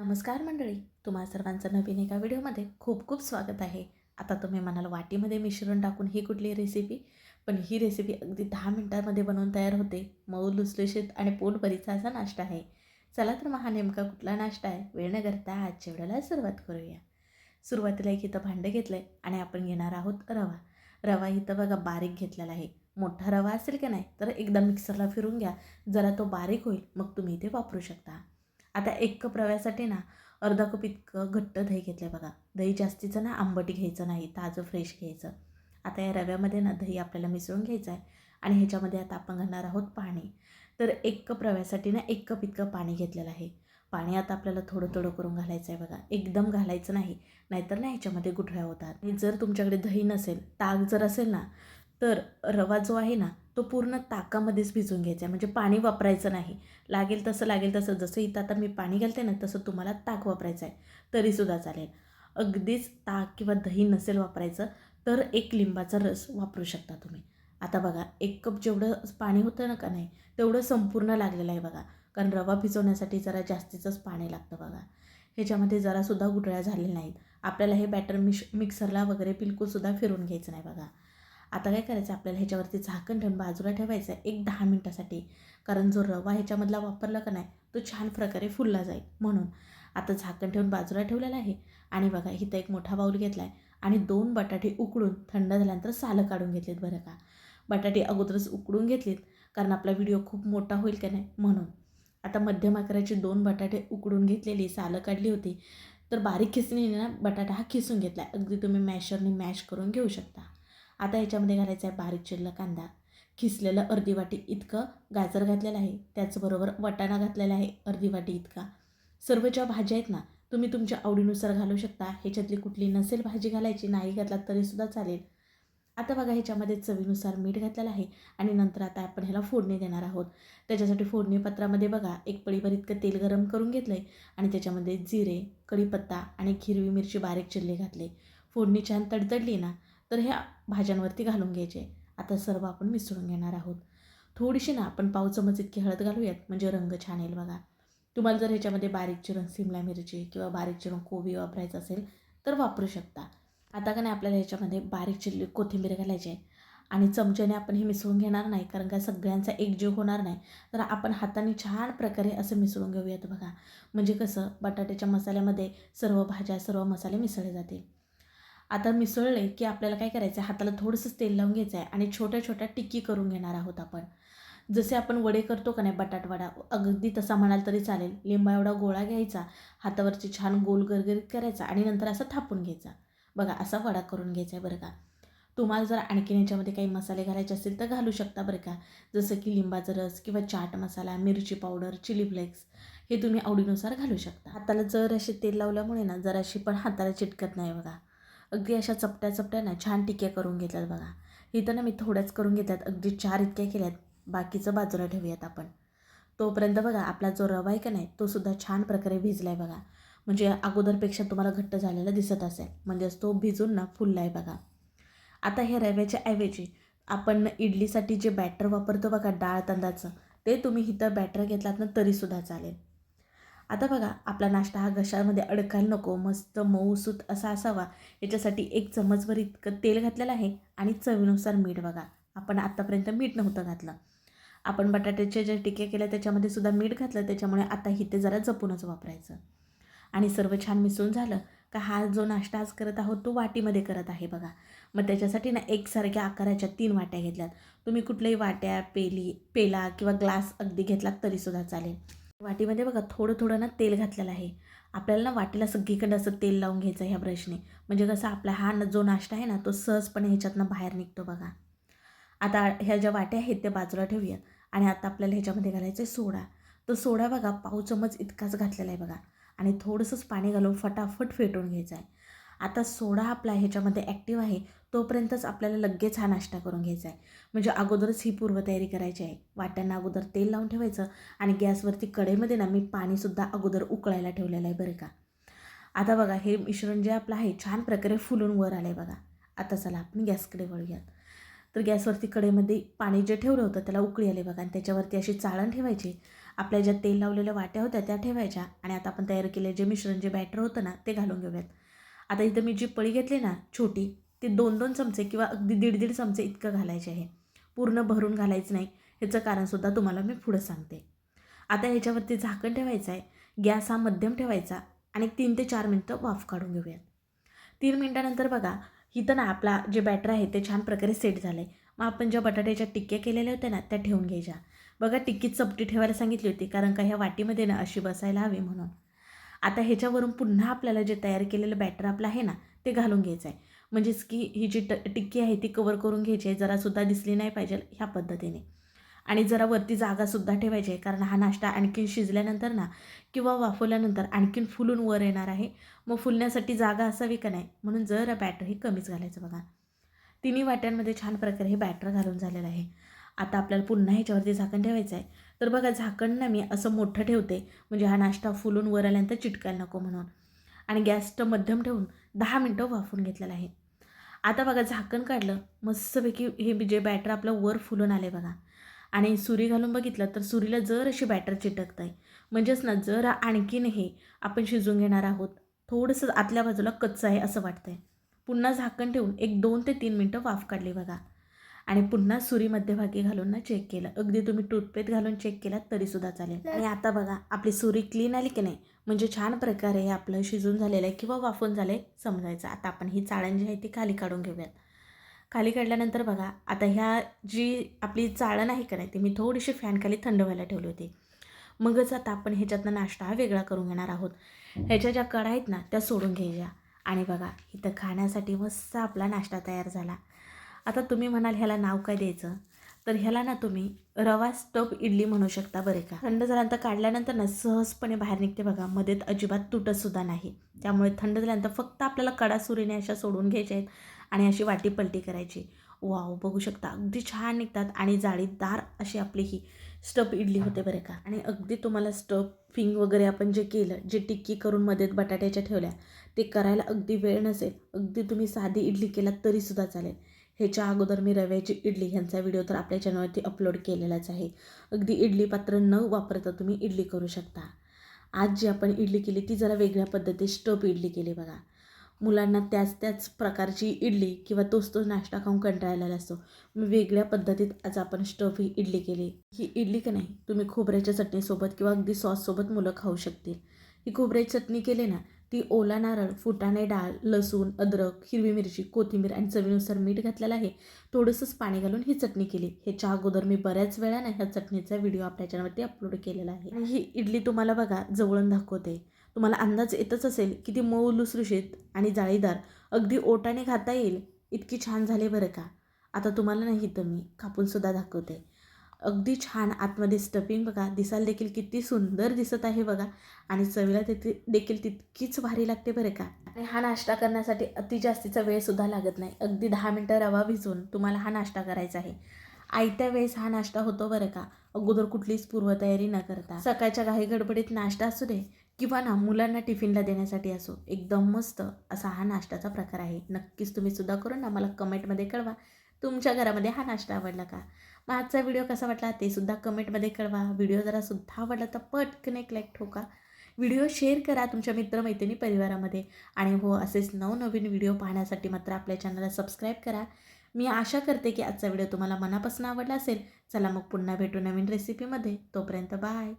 नमस्कार मंडळी तुम्हा सर्वांचं नवीन एका व्हिडिओमध्ये खूप खूप स्वागत आहे. आता तुम्ही म्हणाल वाटीमध्ये मिश्रण टाकून ही कुठली रेसिपी पण ही रेसिपी अगदी दहा मिनटामध्ये बनवून तयार होते. मऊ लुसलुशीत आणि पोटभरीचा असा नाश्ता आहे. चला तर मग हा नेमका कुठला नाश्ता आहे वेळ न करता आजच्या वेळेला सुरुवात करूया. सुरुवातीला एक इथं भांडं घेतलं आहे आणि आपण घेणार आहोत रवा. रवा इथं बघा बारीक घेतलेला आहे. मोठा रवा असेल की नाही तर एकदा मिक्सरला फिरून घ्या. जरा तो बारीक होईल मग तुम्ही इथे वापरू शकता. आता एक कप रव्यासाठी ना अर्धा कप इतकं घट्ट दही घेतलं आहे बघा. दही जास्तीचं ना आंबट घ्यायचं नाही ताजं फ्रेश घ्यायचं. आता या रव्यामध्ये ना दही आपल्याला मिसळून घ्यायचं आहे आणि ह्याच्यामध्ये आता आपण घालणार आहोत पाणी. तर एक कप रव्यासाठी ना एक कप इतकं पाणी घेतलेलं आहे. पाणी आता आपल्याला थोडं थोडं करून घालायचं आहे बघा. एकदम घालायचं नाही नाहीतर ना ह्याच्यामध्ये गुठळ्या होतात. आणि जर तुमच्याकडे दही नसेल ताक जर असेल ना तर रवा जो आहे ना तो पूर्ण ताकामध्येच भिजवून घ्यायचा आहे. म्हणजे पाणी वापरायचं नाही. लागेल तसं लागेल तसं. जसं इथं आता मी पाणी घालते ना तसं तुम्हाला ताक वापरायचं आहे. तरीसुद्धा चालेल. अगदीच ताक किंवा दही नसेल वापरायचं तर एक लिंबाचा रस वापरू शकता तुम्ही. आता बघा एक कप जेवढं पाणी होतं ना का नाही तेवढं संपूर्ण लागलेलं आहे बघा. कारण रवा भिजवण्यासाठी जरा जास्तीचंच पाणी लागतं बघा. ह्याच्यामध्ये जरासुद्धा गुठळ्या झालेल्या नाहीत. आपल्याला हे बॅटर मिश मिक्सरला वगैरे बिलकुलसुद्धा फिरून घ्यायचं नाही बघा. आता काय करायचं? आपल्याला ह्याच्यावरती झाकण ठेवून बाजूला ठेवायचं आहे एक दहा मिनटासाठी. कारण जो रवा ह्याच्यामधला वापरला का नाही तो छान प्रकारे फुलला जाईल म्हणून. आता झाकण ठेवून बाजूला ठेवलेला आहे. आणि बघा इथं एक मोठा बाऊल घेतला आहे आणि दोन बटाटे उकडून थंड झाल्यानंतर सालं काढून घेतलीत बरं का. बटाटे अगोदरच उकडून घेतलीत कारण आपला व्हिडिओ खूप मोठा होईल का नाही म्हणून. आता मध्यम आकाराचे दोन बटाटे उकडून घेतलेली सालं काढली होती. तर बारीक खिसणीने ना बटाटा हा खिसून घेतला आहे अगदी तुम्ही मॅशरने मॅश करून घेऊ शकता. आता ह्याच्यामध्ये घालायचं आहे बारीक चिरला कांदा. खिसलेलं अर्धी वाटी इतकं गाजर घातलेलं आहे. त्याचबरोबर वटाणा घातलेला आहे अर्धी वाटी इतका. सर्व ज्या भाज्या आहेत ना तुम्ही तुमच्या आवडीनुसार घालू शकता. ह्याच्यातली कुठली नसेल भाजी घालायची नाही घातला तरीसुद्धा चालेल. आता बघा ह्याच्यामध्ये चवीनुसार मीठ घातलेलं आहे आणि नंतर आता आपण ह्याला फोडणी देणार आहोत. त्याच्यासाठी फोडणी पात्रामध्ये बघा एक पळीभर इतकं तेल गरम करून घेतलं आहे आणि त्याच्यामध्ये जिरे कढीपत्ता आणि हिरवी मिरची बारीक चिरले घातले. फोडणी छान तडतडली ना तर ह्या भाज्यांवरती घालून घ्यायचे. आता सर्व आपण मिसळून घेणार आहोत. थोडीशी ना आपण पाव चमच इतकी हळद घालूयात म्हणजे रंग छान येईल बघा. तुम्हाला जर ह्याच्यामध्ये बारीक चिरून सिमला मिरची किंवा बारीक चिरून कोबी वापरायचं असेल तर वापरू शकता. आता का नाही आपल्याला ह्याच्यामध्ये बारीक चिरली कोथिंबीर घालायची आहे. आणि चमच्याने आपण हे मिसळून घेणार नाही कारण का सगळ्यांचा एकजीव होणार नाही. तर आपण हाताने छान प्रकारे असं मिसळून घेऊयात बघा. म्हणजे कसं बटाट्याच्या मसाल्यामध्ये सर्व भाज्या सर्व मसाले मिसळले जातील. आता मिसळले की आपल्याला काय करायचं आहे हाताला थोडंसं तेल लावून घ्यायचं आहे आणि छोट्या छोट्या टिक्की करून घेणार आहोत आपण. जसे आपण वडे करतो का नाही बटाटवडा अगदी तसा म्हणाल तरी चालेल. लिंबा एवढा गोळा घ्यायचा हातावरची छान गोल गरगरीत करायचा आणि नंतर असं थापून घ्यायचा. बघा असा वडा करून घ्यायचा आहे बरं का. तुम्हाला जर आणखीन याच्यामध्ये काही मसाले घालायचे असतील तर घालू शकता बरं का. जसं की लिंबाचा रस किंवा चाट मसाला मिरची पावडर चिली फ्लेक्स हे तुम्ही आवडीनुसार घालू शकता. हाताला जर असे तेल लावल्यामुळे ना जराशी पण हाताला चिटकत नाही बघा. अगदी अशा चपट्या चपट्या ना छान टिक्या करून घेतल्यात बघा. इथं ना मी थोड्याच करून घेतल्यात. अगदी चार इतक्या केल्यात. बाकीचं बाजूला ठेवूयात आपण. तोपर्यंत बघा आपला जो रवा आहे का नाही तो सुद्धा छान प्रकारे भिजला आहे बघा. म्हणजे अगोदरपेक्षा तुम्हाला घट्ट झालेला दिसत असेल. म्हणजेच तो भिजून ना फुलला आहे बघा. आता हे रव्याच्या ऐवजी आपण इडलीसाठी जे बॅटर वापरतो बघा डाळ तांदळाचं ते तुम्ही इथं बॅटर घेतलात ना तरीसुद्धा चालेल. आता बघा आपला नाश्ता हा घशामध्ये अडकायला नको मस्त मऊसूत असा असावा. याच्यासाठी एक चमचभर इतकं तेल घातलेलं आहे आणि चवीनुसार मीठ बघा. आपण आत्तापर्यंत मीठ नव्हतं घातलं. आपण बटाट्याचे जे टिके केल्या त्याच्यामध्ये सुद्धा मीठ घातलं त्याच्यामुळे आता ते जरा जपूनच वापरायचं. आणि सर्व छान मिसळून झालं का हा जो नाश्ता आज करत आहोत तो वाटीमध्ये करत आहे बघा. मग त्याच्यासाठी ना एकसारख्या आकाराच्या तीन वाट्या घेतल्यात. तुम्ही कुठल्याही वाट्या पेली पेला किंवा ग्लास अगदी घेतलात तरीसुद्धा चालेल. वाटीमध्ये बघा थोडं थोडं ना तेल घातलेलं आहे. आपल्याला ना वाटीला सगळीकडं असं तेल लावून घ्यायचं ह्या ब्रशने. म्हणजे कसं आपला हा न जो नाश्ता आहे ना तो सहजपणे ह्याच्यातनं बाहेर निघतो बघा. आता ह्या ज्या वाट्या आहेत त्या बाजूला ठेवूयात आणि आता आपल्याला ह्याच्यामध्ये घालायचं आहे सोडा. तो सोडा बघा पाव चमच इतकाच घातलेला आहे बघा. आणि थोडंसंच पाणी घालून फटाफट फेटून घ्यायचं आहे. आता सोडा आपला ह्याच्यामध्ये ॲक्टिव्ह आहे. तोपर्यंतच आपल्याला लगेच हा नाश्ता करून घ्यायचा आहे. म्हणजे अगोदरच ही पूर्वतयारी करायची आहे. वाट्यांना अगोदर तेल लावून ठेवायचं आणि गॅसवरती कढईमध्ये ना मी पाणीसुद्धा अगोदर उकळायला ठेवलेलं आहे बरं का. आता बघा हे मिश्रण जे आपलं आहे छान प्रकारे फुलून वर आलं आहे बघा. आता चला आपण गॅसकडे वळूयात. तर गॅसवरती कढईमध्ये पाणी जे ठेवलं होतं त्याला उकळी आले बघा. आणि त्याच्यावरती अशी चाळण ठेवायची. आपल्या ज्या तेल लावलेल्या वाट्या होत्या त्या ठेवायच्या. आणि आता आपण तयार केले जे मिश्रण जे बॅटर होतं ना ते घालून घेऊयात. आता इथं मी जी पळी घेतली ना छोटी ते दोन दोन चमचे किंवा अगदी दीड दीड चमचे इतकं घालायचे आहे. पूर्ण भरून घालायचं नाही. ह्याचं कारणसुद्धा तुम्हाला मी पुढं सांगते. आता ह्याच्यावरती झाकण ठेवायचं आहे. गॅस हा मध्यम ठेवायचा आणि तीन ते चार मिनटं वाफ काढून घेऊयात. तीन मिनटानंतर बघा इथं ना आपला जे बॅटर आहे ते छान प्रकारे सेट झालं आहे मग आपण ज्या बटाट्याच्या टिक्क्या केलेल्या होत्या ना त्या ठेवून घ्यायच्या. बघा टिक्कीत चपटी ठेवायला सांगितली होती कारण का ह्या वाटीमध्ये ना अशी बसायला हवी म्हणून. आता ह्याच्यावरून पुन्हा आपल्याला जे तयार केलेलं बॅटर आपलं आहे ना ते घालून घ्यायचं आहे. म्हणजेच की ही जी ट टिक्की आहे ती कवर करून घ्यायची आहे जरासुद्धा दिसली नाही पाहिजे ह्या पद्धतीने. आणि जरा वरती जागासुद्धा ठेवायची आहे कारण हा नाश्ता आणखीन शिजल्यानंतर ना किंवा वाफवल्यानंतर आणखीन फुलून वर येणार आहे. मग फुलण्यासाठी जागा असावी का नाही? म्हणून जरा बॅटर हे कमीच घालायचं बघा. तिन्ही वाट्यांमध्ये छान प्रकारे हे बॅटर घालून झालेलं आहे. आता आपल्याला पुन्हा ह्याच्यावरती झाकण ठेवायचं आहे. तर बघा झाकण ना मी असं मोठं ठेवते म्हणजे हा नाश्ता फुलून वर आल्यानंतर चिटकायला नको म्हणून. आणि गॅस तर मध्यम ठेवून दहा मिनटं वाफून घेतलेलं आहे. आता बघा झाकण काढलं मस्तपैकी हे जे बॅटर आपलं वर फुलून आले बघा. आणि सुरी घालून बघितलं तर सुरीला जर अशी बॅटर चिटकत आहे म्हणजेच ना जर आणखीन हे आपण शिजून घेणार आहोत थोडंसं आतल्या बाजूला कच्चं आहे असं वाटतंय. पुन्हा झाकण ठेवून एक दोन ते तीन मिनटं वाफ काढली बघा. आणि पुन्हा सुरी मध्यभागी घालून ना चेक केलं. अगदी तुम्ही टूथपेस्ट घालून चेक केलात तरीसुद्धा चालेल. आणि आता बघा आपली सुरी क्लीन आली की नाही? म्हणजे छान प्रकारे हे आपलं शिजून झालेलं आहे किंवा वाफून झालं आहे समजायचं. आता आपण ही चाळण जी आहे ती खाली काढून घेऊयात. खाली काढल्यानंतर बघा आता ह्या जी आपली चाळण आहे का नाही ती मी थोडीशी फॅनखाली थंड व्हायला ठेवली होती. मगच आता आपण ह्याच्यातनं नाश्ता हा वेगळा करून घेणार आहोत. ह्याच्या ज्या कढा आहेत ना त्या सोडून घ्यायच्या. आणि बघा इथं खाण्यासाठी मस्त आपला नाश्ता तयार झाला. आता तुम्ही म्हणाल ह्याला नाव काय द्यायचं? तर ह्याला ना तुम्ही रवा स्टफ इडली म्हणू शकता बरे का? थंड झाल्यानंतर काढल्यानंतर ना सहजपणे बाहेर निघते बघा मध्येत अजिबात तुटतसुद्धा नाही. त्यामुळे थंड झाल्यानंतर फक्त आपल्याला कडा सुरीने अशा सोडून घ्यायच्या आहेत आणि अशी वाटी पलटी करायची. वाव बघू शकता अगदी छान निघतात आणि जाळीदार अशी आपली ही स्टप इडली होते बरे का? आणि अगदी तुम्हाला स्टफिंग वगैरे आपण जे केलं जे टिक्की करून मध्येत बटाट्याच्या ठेवल्या ते करायला अगदी वेळ नसेल. अगदी तुम्ही साधी इडली केलात तरीसुद्धा चालेल. ह्याच्या अगोदर मी रव्याची इडली ह्यांचा व्हिडिओ तर आपल्या चॅनलवरती अपलोड केलेलाच आहे. अगदी इडली पात्र न वापरता तुम्ही इडली करू शकता. आज जी आपण इडली केली ती जरा वेगळ्या पद्धतीत स्टफ इडली केली बघा. मुलांना त्याच त्याच प्रकारची इडली किंवा तोच तोच नाश्ता खाऊन कंटाळलेला असतो. मी वेगळ्या पद्धतीत आज आपण स्टफ ही इडली केली. ही इडली का नाही तुम्ही खोबऱ्याच्या चटणीसोबत किंवा अगदी सॉससोबत मुलं खाऊ शकतील. ही खोबऱ्याची चटणी केली ना ती ओला नारळ फुटाणे डाळ लसूण अद्रक हिरवी मिरची कोथिंबीर आणि चवीनुसार मीठ घातलेलं आहे. थोडंसंच पाणी घालून ही चटणी केली. ह्याच्या अगोदर मी बऱ्याच वेळा ना ह्या चटणीचा व्हिडिओ आपल्या चॅनलवरती अपलोड केलेला आहे. आणि ही इडली तुम्हाला बघा जवळून दाखवते. तुम्हाला अंदाज येतच असेल की ती मऊ लुसलुशीत आणि जाळीदार. अगदी ओटाने खाता येईल. इतकी छान झाली बरं का? आता तुम्हाला नाही तर मी कापूनसुद्धा दाखवते. अगदी छान आतमध्ये स्टफिंग बघा. दिसायला देखील किती सुंदर दिसत आहे बघा. आणि चवीला तिथे देखील तितकीच भारी लागते बरं का. आणि हा नाश्ता करण्यासाठी अति जास्तीचा वेळसुद्धा लागत नाही. अगदी दहा मिनटं रवा भिजवून तुम्हाला हा नाश्ता करायचा आहे. आयत्या वेळेस हा नाश्ता होतो बरं का. अगोदर कुठलीच पूर्वतयारी न करता. सकाळच्या घाई गडबडीत नाश्ता असू दे किंवा ना मुलांना टिफिनला देण्यासाठी असो एकदम मस्त असा हा नाश्त्याचा प्रकार आहे. नक्कीच तुम्ही सुद्धा करून ना मला कमेंटमध्ये कळवा. तुमच्या घरामध्ये हा नाश्ता आवडला का? मग आजचा व्हिडिओ कसा वाटला ते सुद्धा कमेंटमध्ये कळवा. व्हिडिओ जरा सुद्धा आवडला तर पटकन एक लाईक ठोका. व्हिडिओ शेअर करा तुमच्या मित्रमैत्रिणी परिवारामध्ये. आणि हो असेच नवनवीन व्हिडिओ पाहण्यासाठी मात्र आपल्या चॅनलला सबस्क्राईब करा. मी आशा करते की आजचा व्हिडिओ तुम्हाला मनापासून आवडला असेल. चला मग पुन्हा भेटू नवीन रेसिपीमध्ये तोपर्यंत बाय